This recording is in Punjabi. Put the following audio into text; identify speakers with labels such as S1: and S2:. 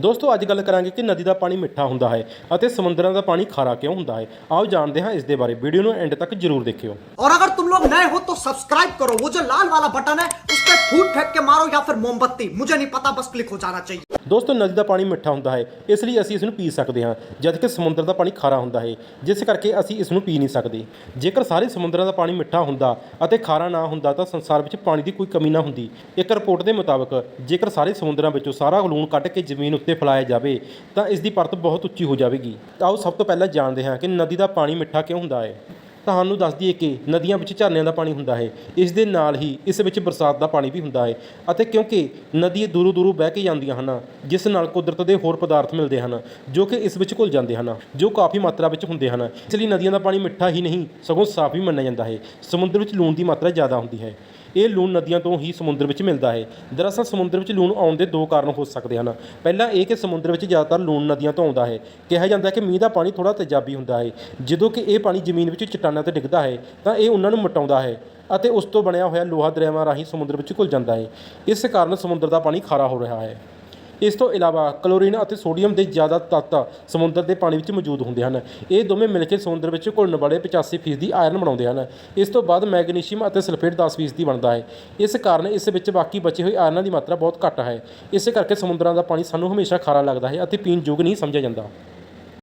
S1: ਦੋਸਤੋ ਅੱਜ ਗੱਲ ਕਰਾਂਗੇ ਕਿ ਨਦੀ ਦਾ ਪਾਣੀ ਮਿੱਠਾ ਹੁੰਦਾ ਹੈ ਅਤੇ ਸਮੁੰਦਰਾਂ ਦਾ ਪਾਣੀ ਖਾਰਾ ਕਿਉਂ ਹੁੰਦਾ ਹੈ ਆਓ ਜਾਣਦੇ ਹਾਂ ਇਸ ਦੇ ਬਾਰੇ ਵੀਡੀਓ ਨੂੰ ਐਂਡ ਤੱਕ ਜ਼ਰੂਰ ਦੇਖਿਓ
S2: और अगर तुम लोग नए हो तो सब्सक्राइब करो वो जो लाल वाला बटन है उस पर फूट फेंक के मारो या फिर मोमबत्ती मुझे नहीं पता बस क्लिक हो जाना चाहिए
S1: ਦੋਸਤੋ, ਨਦੀ ਦਾ ਪਾਣੀ ਮਿੱਠਾ ਹੁੰਦਾ ਹੈ, ਇਸ ਲਈ ਅਸੀਂ ਇਸ ਨੂੰ ਪੀ ਸਕਦੇ ਹਾਂ। ਜਦਕਿ ਸਮੁੰਦਰ ਦਾ ਪਾਣੀ ਖਾਰਾ ਹੁੰਦਾ ਹੈ, ਜਿਸ ਕਰਕੇ ਅਸੀਂ ਇਸ ਨੂੰ ਪੀ ਨਹੀਂ ਸਕਦੇ। ਜੇਕਰ ਸਾਰੇ ਸਮੁੰਦਰਾਂ ਦਾ ਪਾਣੀ ਮਿੱਠਾ ਹੁੰਦਾ ਅਤੇ ਖਾਰਾ ਨਾ ਹੁੰਦਾ, ਤਾਂ ਸੰਸਾਰ ਵਿੱਚ ਪਾਣੀ ਦੀ ਕੋਈ ਕਮੀ ਨਾ ਹੁੰਦੀ। ਇੱਕ ਰਿਪੋਰਟ ਦੇ ਮੁਤਾਬਕ, ਜੇਕਰ ਸਾਰੇ ਸਮੁੰਦਰਾਂ ਵਿੱਚੋਂ ਸਾਰਾ ਲੂਣ ਕੱਢ ਕੇ ਜ਼ਮੀਨ ਉੱਤੇ ਫੈਲਾਇਆ ਜਾਵੇ, ਤਾਂ ਇਸ ਦੀ ਪਰਤ ਬਹੁਤ ਉੱਚੀ ਹੋ ਜਾਵੇਗੀ। ਤਾਂ ਆਓ, ਸਭ ਤੋਂ ਪਹਿਲਾਂ ਜਾਣਦੇ ਹਾਂ ਕਿ ਨਦੀ ਦਾ ਪਾਣੀ ਮਿੱਠਾ ਕਿਉਂ ਹੁੰਦਾ ਹੈ। ਤੁਹਾਨੂੰ ਦੱਸ ਦਈਏ ਕਿ ਨਦੀਆਂ ਵਿੱਚ ਝਰਨਿਆਂ ਦਾ ਪਾਣੀ ਹੁੰਦਾ ਹੈ। ਇਸ ਦੇ ਨਾਲ ਹੀ ਇਸ ਵਿੱਚ ਬਰਸਾਤ ਦਾ ਪਾਣੀ ਵੀ ਹੁੰਦਾ ਹੈ ਅਤੇ ਕਿਉਂਕਿ ਨਦੀ ਦੂਰੋਂ ਦੂਰੋਂ ਬਹਿ ਕੇ ਜਾਂਦੀਆਂ ਹਨ, ਜਿਸ ਨਾਲ ਕੁਦਰਤ ਦੇ ਹੋਰ ਪਦਾਰਥ ਮਿਲਦੇ ਹਨ, ਜੋ ਕਿ ਇਸ ਵਿੱਚ ਘੁਲ ਜਾਂਦੇ ਹਨ, ਜੋ ਕਾਫੀ ਮਾਤਰਾ ਵਿੱਚ ਹੁੰਦੇ ਹਨ। ਇਸ ਲਈ ਨਦੀਆਂ ਦਾ ਪਾਣੀ ਮਿੱਠਾ ਹੀ ਨਹੀਂ, ਸਗੋਂ ਸਾਫ਼ ਵੀ ਮੰਨਿਆ ਜਾਂਦਾ ਹੈ। ਸਮੁੰਦਰ ਵਿੱਚ ਲੂਣ ਦੀ ਮਾਤਰਾ ਜ਼ਿਆਦਾ ਹੁੰਦੀ ਹੈ। ਇਹ ਲੂਣ ਨਦੀਆਂ ਤੋਂ ਹੀ ਸਮੁੰਦਰ ਵਿੱਚ ਮਿਲਦਾ ਹੈ। ਦਰਅਸਲ ਸਮੁੰਦਰ ਵਿੱਚ ਲੂਣ ਆਉਣ ਦੇ ਦੋ ਕਾਰਨ ਹੋ ਸਕਦੇ ਹਨ। ਪਹਿਲਾ ਇਹ ਕਿ ਸਮੁੰਦਰ ਵਿੱਚ ਜ਼ਿਆਦਾਤਰ ਲੂਣ ਨਦੀਆਂ ਤੋਂ ਆਉਂਦਾ ਹੈ। ਕਿਹਾ ਜਾਂਦਾ ਹੈ ਕਿ ਮੀਂਹ ਦਾ ਪਾਣੀ ਥੋੜਾ ਤੇਜ਼ਾਬੀ ਹੁੰਦਾ ਹੈ। ਜਦੋਂ ਕਿ ਇਹ ਪਾਣੀ ਜ਼ਮੀਨ ਵਿੱਚ ਚਟਾਨਾਂ ਤੇ ਡਿੱਗਦਾ ਹੈ, ਤਾਂ ਇਹ ਉਹਨਾਂ ਨੂੰ ਮਟਾਉਂਦਾ ਹੈ ਅਤੇ ਉਸ ਤੋਂ ਬਣਿਆ ਹੋਇਆ ਲੋਹਾ ਦਰਿਆਵਾਂ ਰਾਹੀਂ ਸਮੁੰਦਰ ਵਿੱਚ ਘੁਲ ਜਾਂਦਾ ਹੈ। ਇਸ ਕਾਰਨ ਸਮੁੰਦਰ ਦਾ ਪਾਣੀ ਖਾਰਾ ਹੋ ਰਿਹਾ ਹੈ। ਇਸ ਤੋਂ ਇਲਾਵਾ ਕਲੋਰੀਨ ਅਤੇ ਸੋਡੀਅਮ ਦੇ ਜ਼ਿਆਦਾ ਤੱਤ ਸਮੁੰਦਰ ਦੇ ਪਾਣੀ ਵਿੱਚ ਮੌਜੂਦ ਹੁੰਦੇ ਹਨ। ਇਹ ਦੋਵੇਂ ਮਿਲ ਕੇ ਸਮੁੰਦਰ ਵਿੱਚ ਘੁਲਣ ਵਾਲੇ 85% ਆਇਰਨ ਬਣਾਉਂਦੇ ਹਨ। ਇਸ ਤੋਂ ਬਾਅਦ ਮੈਗਨੀਸ਼ੀਅਮ ਅਤੇ ਸਲਫੇਟ 10% ਬਣਦਾ ਹੈ। ਇਸ ਕਾਰਨ ਇਸ ਵਿੱਚ ਬਾਕੀ ਬਚੇ ਹੋਏ ਆਇਰਨਾਂ ਦੀ ਮਾਤਰਾ ਬਹੁਤ ਘੱਟ ਹੈ। ਇਸੇ ਕਰਕੇ ਸਮੁੰਦਰਾਂ ਦਾ ਪਾਣੀ ਸਾਨੂੰ ਹਮੇਸ਼ਾ ਖਾਰਾ ਲੱਗਦਾ ਹੈ ਅਤੇ ਪੀਣ ਯੋਗ ਨਹੀਂ ਸਮਝਿਆ ਜਾਂਦਾ।